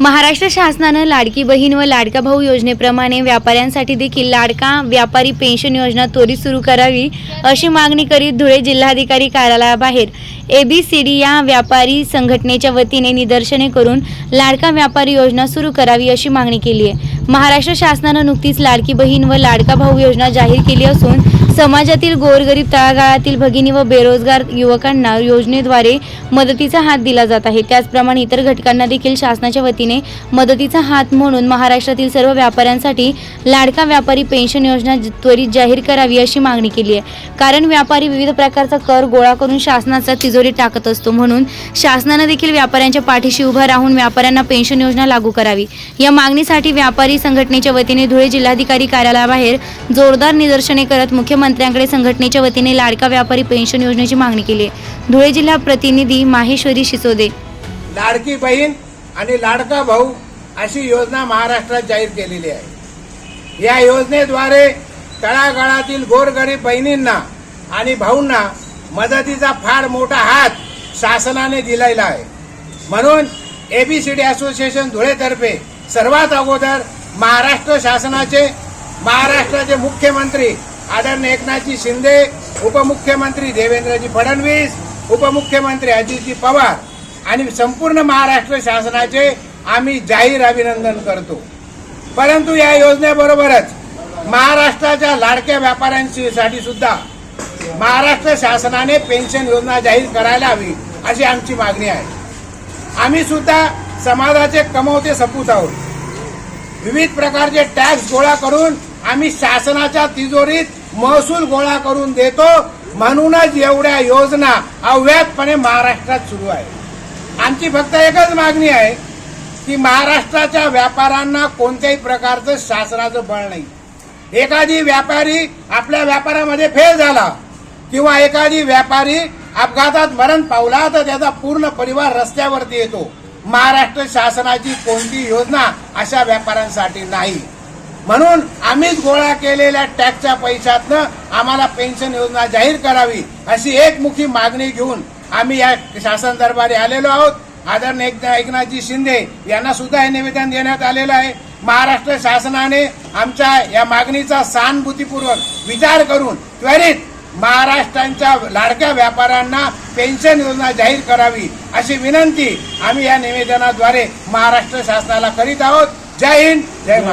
महाराष्ट्र शासनानं लाडकी बहीण व लाडका भाऊ योजनेप्रमाणे व्यापाऱ्यांसाठी देखील लाडका व्यापारी पेन्शन योजना त्वरित सुरू करावी अशी मागणी करीत धुळे जिल्हाधिकारी कार्यालयाबाहेर ए बी सी डी या व्यापारी संघटनेच्या वतीने निदर्शने करून लाडका व्यापारी योजना सुरू करावी अशी मागणी केली आहे. महाराष्ट्र शासनानं नुकतीच लाडकी बहीण व लाडका भाऊ योजना जाहीर केली असून समाजातील गोरगरीब तळागाळातील भगिनी व बेरोजगार युवकांना योजनेद्वारे मदतीचा हात दिला जात आहे. त्याचप्रमाणे इतर घटकांना देखील शासनाच्या वतीने मदतीचा हात म्हणून महाराष्ट्रातील सर्व व्यापाऱ्यांसाठी लाडका व्यापारी पेन्शन योजना त्वरित जाहीर करावी अशी मागणी केली आहे. कारण व्यापारी विविध प्रकारचा कर गोळा करून शासनाचा तिजोरी टाकत असतो म्हणून शासनानं देखील व्यापाऱ्यांच्या पाठीशी उभा राहून व्यापाऱ्यांना पेन्शन योजना लागू करावी. या मागणीसाठी व्यापारी संघटनेच्या वतीने धुळे जिल्हाधिकारी कार्यालयाबाहेर जोरदार निदर्शने करत मंत्र्यांकडे संघटनेच्या वतीने लाडका व्यापारी पेन्शन योजनेची मागणी केली आहे. धुळे जिल्हा प्रतिनिधी माहेश्वरी शिसोदे. लाडकी बहीण आणि लाडका भाऊ अशी योजना महाराष्ट्रात जाहीर केलेली आहे. या योजनेद्वारे तळागाळातील गोरगरीब बहिणींना आणि भाऊंना मदतीचा फार मोठा हात शासनाने दिलेला आहे. म्हणून एबीसीडी असोसिएशन धुळेतर्फे सर्वात अगोदर महाराष्ट्र शासनाचे महाराष्ट्राचे मुख्यमंत्री आदरणीय एकनाथजी शिंदे उपमुख्यमंत्री देवेंद्रजी फडणवीस उपमुख्यमंत्री अजितजी पवार आणि संपूर्ण महाराष्ट्र शासनाचे आम्ही जाहीर अभिनंदन करतो. परंतु या योजनेबरोबरच महाराष्ट्राच्या लाडक्या व्यापाऱ्यांसाठी सुद्धा महाराष्ट्र शासनाने पेन्शन योजना जाहीर करायला हवी अशी आमची मागणी आहे. आम्ही सुद्धा समाजाचे कमवते सपूत आहोत. विविध प्रकारचे टॅक्स गोळा करून आम्ही शासनाच्या तिजोरीत महसूल गोळा करून देतो म्हणूनच एवढ्या योजना अव्यातपणे महाराष्ट्रात सुरू आहे आमची फक्त एकच मागणी आहे की महाराष्ट्राच्या व्यापाऱ्यांना कोणत्याही प्रकारचं शासनाचं बळ नाही. एखादी व्यापारी आपल्या व्यापारामध्ये फेल झाला किंवा एखादी व्यापारी अपघातात मरण पावला तर त्याचा पूर्ण परिवार रस्त्यावरती येतो. महाराष्ट्र शासनाची कोणती योजना अशा व्यापाऱ्यांसाठी नाही. म्हणून आम्हीच गोळा केलेल्या टॅक्सच्या पैशातनं आम्हाला पेन्शन योजना जाहीर करावी अशी एकमुखी मागणी घेऊन आम्ही या शासन दरबारी आलेलो आहोत. आदरणीय एकनाथजी शिंदे यांना सुद्धा हे निवेदन देण्यात आलेलं आहे. महाराष्ट्र शासनाने आमच्या या मागणीचा सहानुभूतीपूर्वक विचार करून त्वरित महाराष्ट्रांच्या लाडक्या व्यापाऱ्यांना पेन्शन योजना जाहीर करावी अशी विनंती आम्ही या निवेदनाद्वारे महाराष्ट्र शासनाला करीत आहोत. जय हिंद जय महाराष्ट्र